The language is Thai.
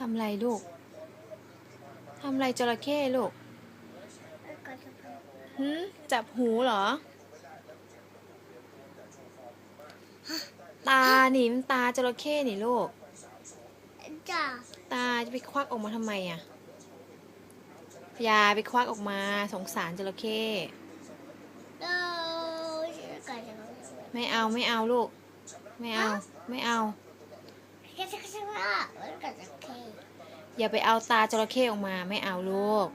ทำไรลูก ทำไรจระเข้ลูกหืมจับหูเหรอ ตาหนิมนตาจระเข้นี่ลูก จ้าตาจะไปควักออกมาทำไมอะอย่าไปควักออกมาสงสารจระเข้เราก็จะไม่เอาไม่เอาลูก ไม่เอา ไม่เอา อย่าไปเอาตาจระเข้ออกมาไม่เอาลูก